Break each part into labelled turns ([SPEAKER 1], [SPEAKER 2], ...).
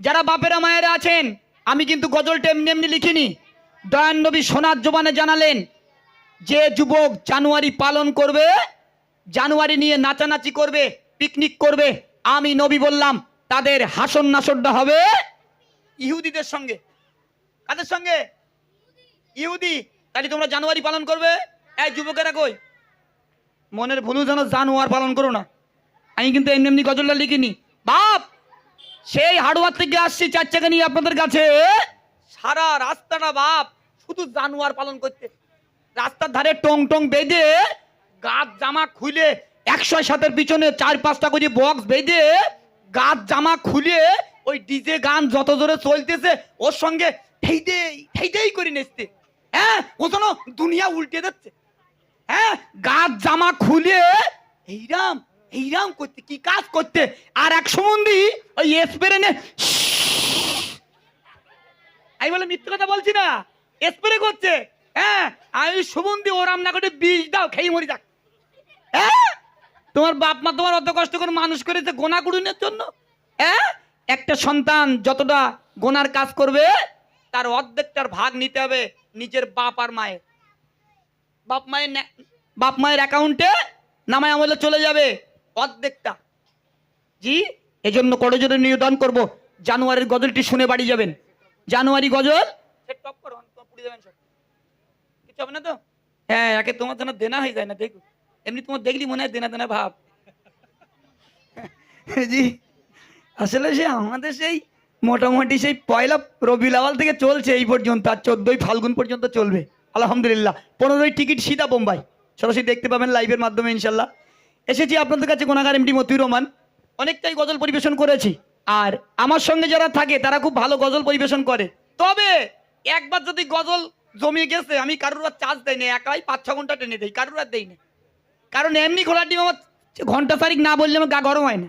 [SPEAKER 1] যারা বাপেরা মায়েরা আছেন, আমি কিন্তু গজলটা এমনি এমনি লিখিনি। দয়ান নবী সোনার জোবানে জানালেন, যে যুবক জানুয়ারি পালন করবে, জানুয়ারি নিয়ে নাচানাচি করবে, পিকনিক করবে, আমি নবী বললাম, তাদের হাসন নাসরটা হবে ইহুদিদের সঙ্গে। কাদের সঙ্গে? ইহুদি। তাহলে তোমরা জানুয়ারি পালন করবে? এই যুবকেরা কই? মনের ভুলু যেন জানুয়ার পালন করো না। আমি কিন্তু এমনি এমনি গজলটা লিখিনি। বাপ! সেই হাড়ুয়ার থেকে আসছি চার চাকা নিয়ে আপনাদের কাছে। সারা রাস্তাটা বাপ, শুধু জানুয়ার পালন করতে। রাস্তার ধারে টং টং বেঁধে, গাছ জামা খুলে একশো সাতের পিছনে চার পাঁচটা করে বক্স বেঁধে, গাছ জামা খুলে, ওই ডিজে গান যত জোরে চলতেছে, ওর সঙ্গে করে নেচতে। হ্যাঁ ও দুনিয়া উল্টে যাচ্ছে হ্যাঁ গাছ জামা খুলে, এইরাম এইরাম করতে কি কাজ করতে? আর এক সম্বন্ধী ওই স্প্রে নে আমি বলে মিথ্যে কথা বলছি না। স্প্রে করছে। হ্যাঁ আমি ও রান্না করে বিষ দাও, খেয়ে মরি যাক। হ্যাঁ? তোমার বাপ মা তোমার অত কষ্ট করে মানুষ করেছে গোনা কুড়ুনের জন্য? হ্যাঁ? একটা সন্তান যতটা গোনার কাজ করবে, তার অর্ধেকটার ভাগ নিতে হবে নিজের বাপ আর মায়ের। বাপ মায়ের বাপ মায়ের অ্যাকাউন্টে নামায় আমলে চলে যাবে। অর্ধেকটা জি এজন্য করজোরে নিবেদন করব। জানুয়ারির গজলটি শুনে বাড়ি যাবেন। জানুয়ারি গজল? টপ করো, পুড়ে যাবেন সব। কিছু হবে না তো? হ্যাঁ একে তোমার যেন দেনা হয়ে যায় না দেখো। এমনি তোমার দেখলি মনে হয় দেনা দেনা ভাব। জি আসলে সে আমাদের সেই মোটামুটি সেই পয়লা রবিউল আওয়াল থেকে চলছে এই পর্যন্ত আর চোদ্দই ফাল্গুন পর্যন্ত চলবে। আলহামদুলিল্লাহ পনেরোই টিকিট সিধা বোম্বাই। সরাসরি দেখতে পাবেন লাইভের মাধ্যমে ইনশাল্লাহ। এসেছি আপনাদের কাছে গোনাগার এমডি মতিউর রহমান। অনেকটাই গজল পরিবেশন করেছি। আর আমার সঙ্গে যারা থাকে, তারা খুব ভালো গজল পরিবেশন করে। তবে একবার যদি গজল জমিয়ে গেছে, আমি কারুর আর চার্জ দেয়নি একাই পাঁচ ছ ঘণ্টা টেনে দেই, কারোর আর দেই না। কারণ এমনি খোলার ডিম আমার ঘণ্টা তারিখ না বললে আমার গা গরম হয় না।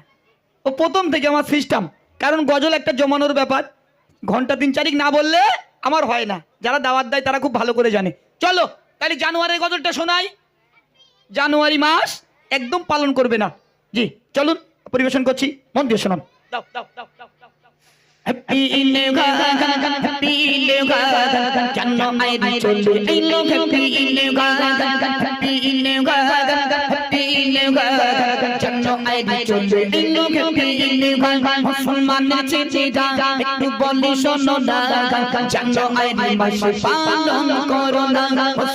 [SPEAKER 1] ও প্রথম থেকে আমার সিস্টেম কারণ গজল একটা জমানোর ব্যাপার। ঘণ্টা তিন চারিক না বললে আমার হয় না। যারা দাওয়াত দেয়, তারা খুব ভালো করে জানে। চলো, তাহলে জানুয়ারির গজলটা শোনাই। জানুয়ারি মাস একদম পালন করবে না জি চলুন পরিবেশন করছি মন দিয়ে শোনান দাও দাও দাও দাও
[SPEAKER 2] একটু বলি শোনো না জানো মাসে পালন করো না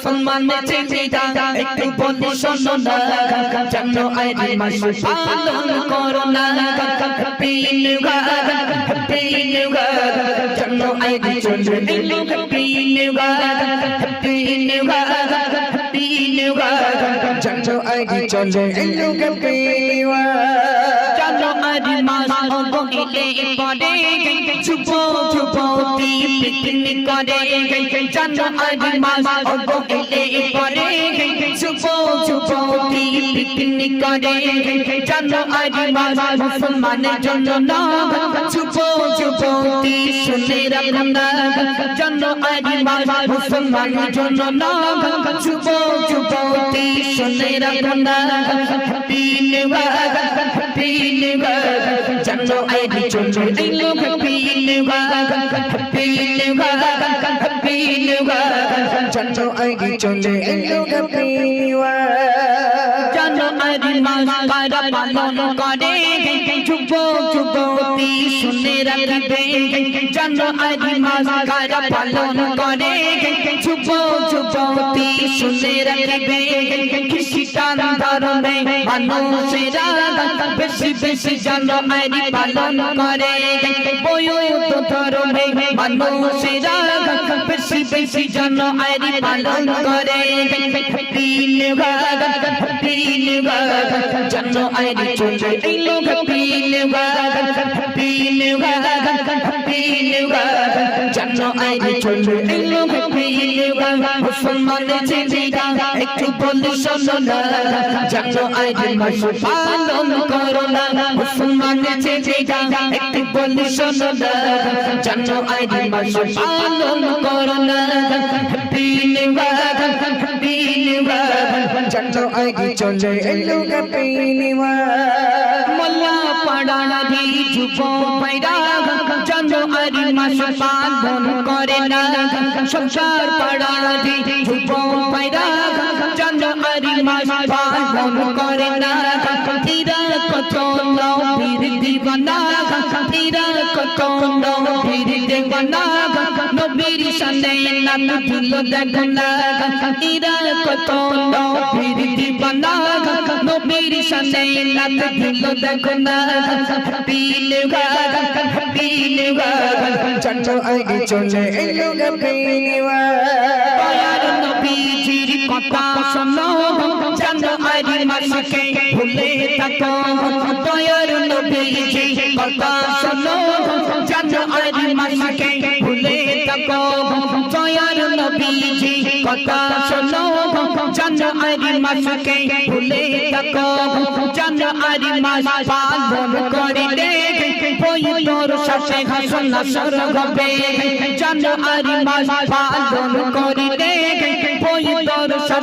[SPEAKER 2] মুসলমানের চিঠিটা একটু বলি শোনো না। জানো আইরি মাসে পালন করো না। হ্যাপি ইলেগান হ্যাপি ইলেগান জানো আইরি চলে এলো হ্যাপি ইলেগান হ্যাপি ইলেগান হ্যাপি ইলেগান জানো আইরি চলে এলো হ্যাপি ইলেগান জানো আইরি মাস অগলে পরে চুপ চুপতি পিকনিক করে। জানো আইরি মাস অগলে পরে চুপ চুপতি পিকনিক করে। জানো আইরি মাস মুসলমানের জন্য না চুপ চুপতি শুনে রাখুন না। জানো আইরি মাস মুসলমানের জন্য না চুপ চুপতি শুনে রাখুন না। হ্যাপি নিউ হ্যাপি নিউ জানো আইরি চলে এলো happy new year happy new year happy new year জানো আইরি চলে এলো হ্যাপি নিউ ইয়ার জানো আইরি মাস কারা পালন করে যুব যুবতী শুনে রাখবে জানো আইরি মাস কারা পালন করে যুব যুবতী শুনে রাখবে খ্রিস্টান ধর্মে মানুষেরা বেশি বেশি জানো আইরি পালন করে ধর্মে মানুষেরা বেশি বেশি জানো আইরি পালন করে। দিন গাদ দিন গাদ জানো আইরি চলে এলো দিন গাদ দিন গাদ দিন গাদ জানো আইরি চলে এলো মুসলমানের চিঠিটা একটু বলি শোনো জানো আইরি মাস পালন করো না দিন গাদ দিন নিউগান চলো আগে চলে এলো নিউয়ার মোল্লা চলো আরি মাস পালন করে না। দিবানা তিরা কত নবীর দিবানা নবীর সামনে নাম তুল দেখো না তিরা কত নবীর দিবানা নবীর সামনে নাম তুল দেখো না পীল গান পীল গান চলো আগে চলে এলো নবীজির কথা শোনো জানো আরি মাসকে ভুলে থাকো, দয়ার নবীজির কথা শোনো। জানো আরি মাসকে ভুলে থাকো। দয়ার নবীজির কথা শোনো। জানো আরি মাসকে ভুলে থাকো। মাস পালন করিলে ওই তোর সাথে হাসন সর হবে। জানো মাস পালন ওই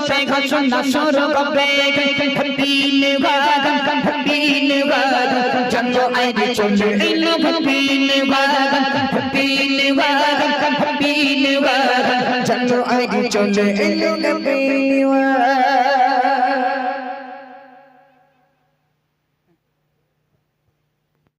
[SPEAKER 2] সাথে হাসন সর হবে পিল গান পিল গান জানো আরি চলে এলো পিল গান পিল গান পিল গান জানো আরি চলে এলো পিল গান